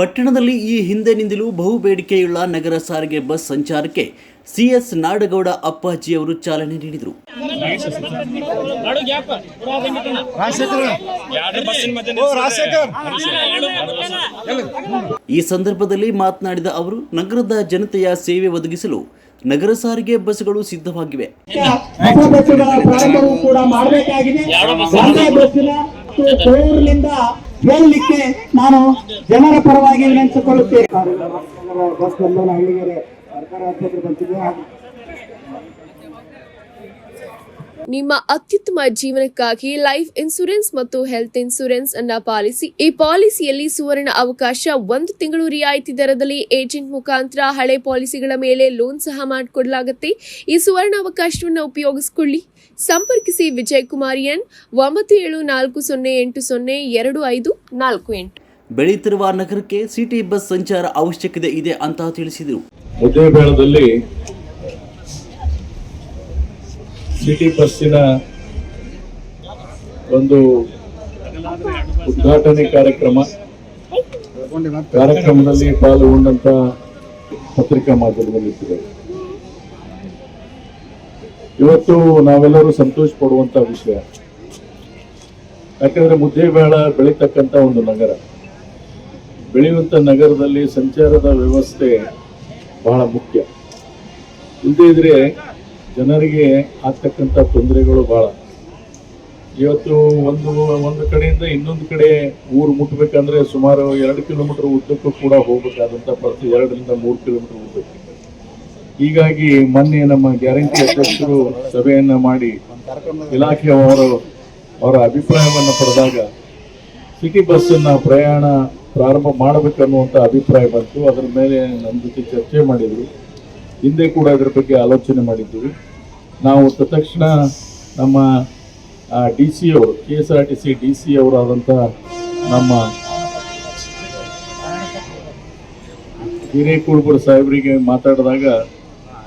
ಪಟ್ಟಣದಲ್ಲಿ ಈ ಹಿಂದಿನಿಂದಲೂ ಬಹು ಬೇಡಿಕೆಯುಳ್ಳ ನಗರ ಸಾರಿಗೆ ಬಸ್ ಸಂಚಾರಕ್ಕೆ ಸಿಎಸ್ ನಾಡಗೌಡ ಅಪ್ಪಾಜಿ ಅವರು ಚಾಲನೆ ನೀಡಿದರು. ಈ ಸಂದರ್ಭದಲ್ಲಿ ಮಾತನಾಡಿದ ಅವರು ನಗರದ ಜನತೆಯ ಸೇವೆ ಒದಗಿಸಲು ನಗರ ಸಾರಿಗೆ ಬಸ್ಗಳು ಸಿದ್ಧವಾಗಿವೆ. ಕೋರ್ಲಿಂದ ಹೇಳಲಿಕ್ಕೆ ನಾನು ಜನರ ಪರವಾಗಿ ವಿನಂತಿಸಿಕೊಳ್ಳುತ್ತೇನೆ ಸರ್ಕಾರ ನಿಮ್ಮ ಅತ್ಯುತ್ತಮ ಜೀವನಕ್ಕಾಗಿ ಲೈಫ್ ಇನ್ಸೂರೆನ್ಸ್ ಮತ್ತು ಹೆಲ್ತ್ ಇನ್ಸೂರೆನ್ಸ್ ಅನ್ನ ಪಾಲಿಸಿ. ಈ ಪಾಲಿಸಿಯಲ್ಲಿ ಸುವರ್ಣ ಅವಕಾಶ ಒಂದು ತಿಂಗಳು ರಿಯಾಯಿತಿ ದರದಲ್ಲಿ ಏಜೆಂಟ್ ಮುಖಾಂತರ ಹಳೆ ಪಾಲಿಸಿಗಳ ಮೇಲೆ ಲೋನ್ ಸಹ ಮಾಡಿಕೊಡಲಾಗುತ್ತೆ. ಈ ಸುವರ್ಣ ಅವಕಾಶವನ್ನು ಉಪಯೋಗಿಸಿಕೊಳ್ಳಿ. ಸಂಪರ್ಕಿಸಿ ವಿಜಯ್ ಕುಮಾರ್ ಎನ್ ಒಂಬತ್ತು ಏಳು ನಾಲ್ಕು ಸೊನ್ನೆ ಎಂಟು ಸೊನ್ನೆ ಎರಡು ಐದು ನಾಲ್ಕು ಎಂಟು. ಬೆಳೆಯುತ್ತಿರುವ ನಗರಕ್ಕೆ ಸಿಟಿ ಬಸ್ ಸಂಚಾರ ಅವಶ್ಯಕತೆ ಇದೆ ಅಂತ ತಿಳಿಸಿದರು. ಸಿಟಿ ಬಸ್ಸಿನ ಒಂದು ಉದ್ಘಾಟನೆ ಕಾರ್ಯಕ್ರಮ. ಕಾರ್ಯಕ್ರಮದಲ್ಲಿ ಪಾಲ್ಗೊಂಡಂತ ಪತ್ರಿಕಾ ಮಾಧ್ಯಮದಲ್ಲಿದ್ದಾರೆ ಇವತ್ತು ನಾವೆಲ್ಲರೂ ಸಂತೋಷ ಪಡುವಂತ ವಿಷಯ. ಯಾಕಂದ್ರೆ ಮುದ್ದೇಬೇಳ ಬೆಳೀತಕ್ಕಂತ ಒಂದು ನಗರ. ಬೆಳೆಯುವಂತ ನಗರದಲ್ಲಿ ಸಂಚಾರದ ವ್ಯವಸ್ಥೆ ಬಹಳ ಮುಖ್ಯ. ಇಲ್ಲದೇ ಇದ್ರೆ ಜನರಿಗೆ ಆಗ್ತಕ್ಕಂಥ ತೊಂದರೆಗಳು ಬಹಳ. ಇವತ್ತು ಒಂದು ಒಂದು ಕಡೆಯಿಂದ ಇನ್ನೊಂದು ಕಡೆ ಊರು ಮುಟ್ಟಬೇಕಂದ್ರೆ ಸುಮಾರು ಎರಡು ಕಿಲೋಮೀಟರ್ ಉದ್ದಕ್ಕೂ ಕೂಡ ಹೋಗಬೇಕಾದಂಥ ಪರಿಸ್ಥಿತಿ, ಎರಡರಿಂದ ಮೂರು ಕಿಲೋಮೀಟರ್ ಉದ್ದಕ್ಕೆ. ಹೀಗಾಗಿ ಮೊನ್ನೆ ನಮ್ಮ ಗ್ಯಾರಂಟಿ ಅಧ್ಯಕ್ಷರು ಸಭೆಯನ್ನು ಮಾಡಿ ಇಲಾಖೆಯವರು ಅವರ ಅಭಿಪ್ರಾಯವನ್ನು ಪಡೆದಾಗ ಸಿಟಿ ಬಸ್ಸನ್ನು ಪ್ರಯಾಣ ಪ್ರಾರಂಭ ಮಾಡಬೇಕನ್ನುವಂಥ ಅಭಿಪ್ರಾಯ ಬಂತು. ಅದರ ಮೇಲೆ ನಮ್ಮ ಜೊತೆ ಚರ್ಚೆ ಮಾಡಿದ್ರು ಹಿಂದೆ ಕೂಡ ಇದರ ಬಗ್ಗೆ ಆಲೋಚನೆ ಮಾಡಿದ್ದೀವಿ. ನಾವು ತಕ್ಷಣ ನಮ್ಮ ಡಿ ಸಿ ಅವರು, K S R T C D C ಅವರಾದಂಥ ನಮ್ಮ ಹಿರೇಕುಳ್ಬುರ ಸಾಹೇಬರಿಗೆ ಮಾತಾಡಿದಾಗ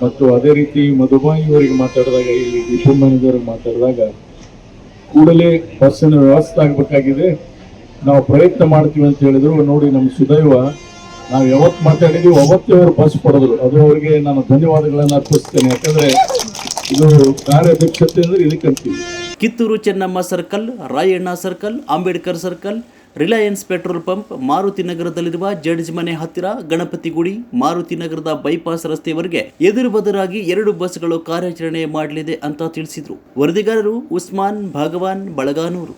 ಮತ್ತು ಅದೇ ರೀತಿ ಮಧುಬಾಯಿ ಅವರಿಗೆ ಮಾತಾಡಿದಾಗ, ಇಲ್ಲಿ ಡಿಪೋ ಮಾತಾಡಿದಾಗ ಕೂಡಲೇ ಬಸ್ಸಿನ ವ್ಯವಸ್ಥೆ ಆಗಬೇಕಾಗಿದೆ. ನಾವು ಪ್ರಯತ್ನ ಮಾಡ್ತೀವಿ ಅಂತ ಹೇಳಿದ್ರು. ನೋಡಿ, ನಮ್ಮ ಸುದೈವ ನಾವು ಯಾವತ್ತು ಮಾತಾಡಿದೀವಿ, ಅವತ್ತೇ ಅವರು ಬಸ್ ಪಡೆದ್ರು ಅದು ಅವರಿಗೆ ನಾನು ಧನ್ಯವಾದಗಳನ್ನು ಅರ್ಪಿಸ್ತೇನೆ. ಯಾಕಂದ್ರೆ ಇದು ಕಾರ್ಯಾಧ್ಯಕ್ಷತೆ ಅಂದ್ರೆ ಇದಕ್ಕೆ ಅಂತೀವಿ. Kittur Chennamma circle, Rayanna circle, Ambedkar circle, Reliance petrol pump, Maruti ನಗರದಲ್ಲಿರುವ ಜಡ್ಜ್ ಮನೆ ಹತ್ತಿರ ಗಣಪತಿ ಗುಡಿ, ಮಾರುತಿ ನಗರದ ಬೈಪಾಸ್ ರಸ್ತೆಯವರೆಗೆ ಎದುರು ಬದರಾಗಿ ಎರಡು ಬಸ್ಗಳು ಕಾರ್ಯಾಚರಣೆ ಮಾಡಲಿದೆ ಅಂತ ತಿಳಿಸಿದ್ರು. ವರದಿಗಾರರು ಉಸ್ಮಾನ್ ಭಗವಾನ್ ಬಳಗಾನೂರು.